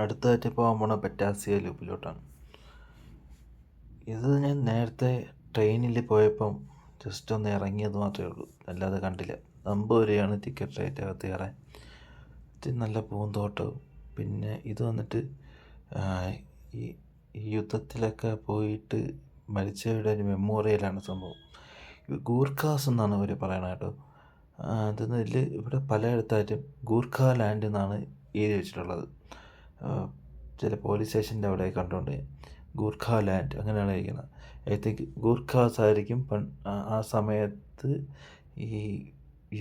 അടുത്തതായിട്ട് പോകാൻ പോണ ബറ്റാസിയ ലൂപ്പിലോട്ടാണ്. ഇത് ഞാൻ നേരത്തെ ട്രെയിനിൽ പോയപ്പം ജസ്റ്റ് ഒന്ന് ഇറങ്ങിയത് മാത്രമേ ഉള്ളൂ. അല്ലാതെ കണ്ടില്ല. അമ്പത് രൂപയാണ് ടിക്കറ്റ് റേറ്റ് അകത്ത് കയറാൻ. നല്ല പൂന്തോട്ടവും. പിന്നെ ഇത് വന്നിട്ട് ഈ യുദ്ധത്തിലൊക്കെ പോയിട്ട് മരിച്ചവരുടെ ഒരു മെമ്മോറിയലാണ് സംഭവം. ഗൂർഖാസ് എന്നാണ് അവർ പറയണത് കേട്ടോ. അതിൽ ഇവിടെ പലയിടത്തായിട്ടും ഗൂർഖ ലാൻഡ് എന്നാണ് എഴുതി വെച്ചിട്ടുള്ളത്. ചില പോലീസ് സ്റ്റേഷന്റെ അവിടെ കണ്ടുകൊണ്ട് ഗൂർഖ ലാൻഡ് അങ്ങനെയാണ് കഴിക്കുന്നത് ഐ ഗൂർഖാസ് ആയിരിക്കും ആ സമയത്ത് ഈ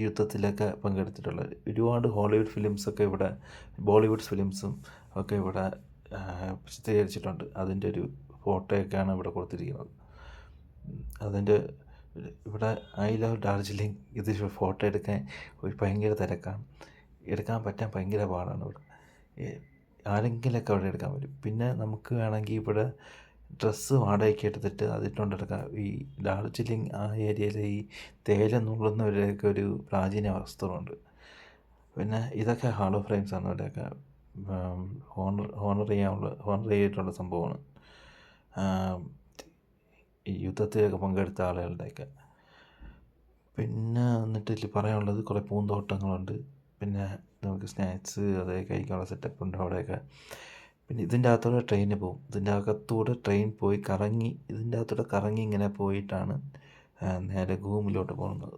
യുദ്ധത്തിലൊക്കെ പങ്കെടുത്തിട്ടുള്ളത്. ഒരുപാട് ഹോളിവുഡ് ഫിലിംസൊക്കെ ഇവിടെ ബോളിവുഡ് ഫിലിംസും ഒക്കെ ഇവിടെ ചിത്രീകരിച്ചിട്ടുണ്ട് അതിന്റെ ഒരു ഫോട്ടോയൊക്കെയാണ് ഇവിടെ കൊടുത്തിരിക്കുന്നത്. അതിന്റെ ഇവിടെ ഐ ലവ് ഡാർജിലിംഗ് ഇത് ഫോട്ടോ എടുക്കാൻ ഒരു ഭയങ്കര തിരക്കാണ്. എടുക്കാൻ പറ്റാൻ ഭയങ്കര പാടാണ് ഇവിടെ. ആരെങ്കിലുമൊക്കെ അവിടെ എടുക്കാൻ പറ്റും. പിന്നെ നമുക്ക് വേണമെങ്കിൽ ഇവിടെ ഡ്രസ്സ് വാടകയ്ക്ക് എടുത്തിട്ട് അതിട്ടുകൊണ്ടെടുക്കാം. ഈ ഡാർജിലിംഗ് ആ ഏരിയയിൽ ഈ തേയില നുള്ളുന്നവരെയൊക്കെ ഒരു പ്രാചീന വസ്ത്രമുണ്ട് പിന്നെ ഇതൊക്കെ ഹാളോ ഫ്രെയിംസ് ആണ്. ഇവിടെയൊക്കെ ഹോണർ ഹോണർ ചെയ്യാനുള്ള ഹോണർ ചെയ്തിട്ടുള്ള സംഭവമാണ്. ഈ യുദ്ധത്തിലൊക്കെ പങ്കെടുത്ത ആളുകളുടെയൊക്കെ. പിന്നെ എന്നിട്ട് ഇതിൽ പറയാനുള്ളത് കുറേ പൂന്തോട്ടങ്ങളുണ്ട്. പിന്നെ നമുക്ക് സ്നാക്സ് അതേ കഴിക്കാനുള്ള സെറ്റപ്പ് ഉണ്ട് അവിടെയൊക്കെ. പിന്നെ ഇതിന്റെ അകത്തൂടെ ട്രെയിന് പോകും. ഇതിന്റെ അകത്തൂടെ ട്രെയിൻ പോയി കറങ്ങി ഇതിന്റെ അകത്തൂടെ കറങ്ങി ഇങ്ങനെ പോയിട്ടാണ് നേരെ ഗൂമിലോട്ട് പോകുന്നത്.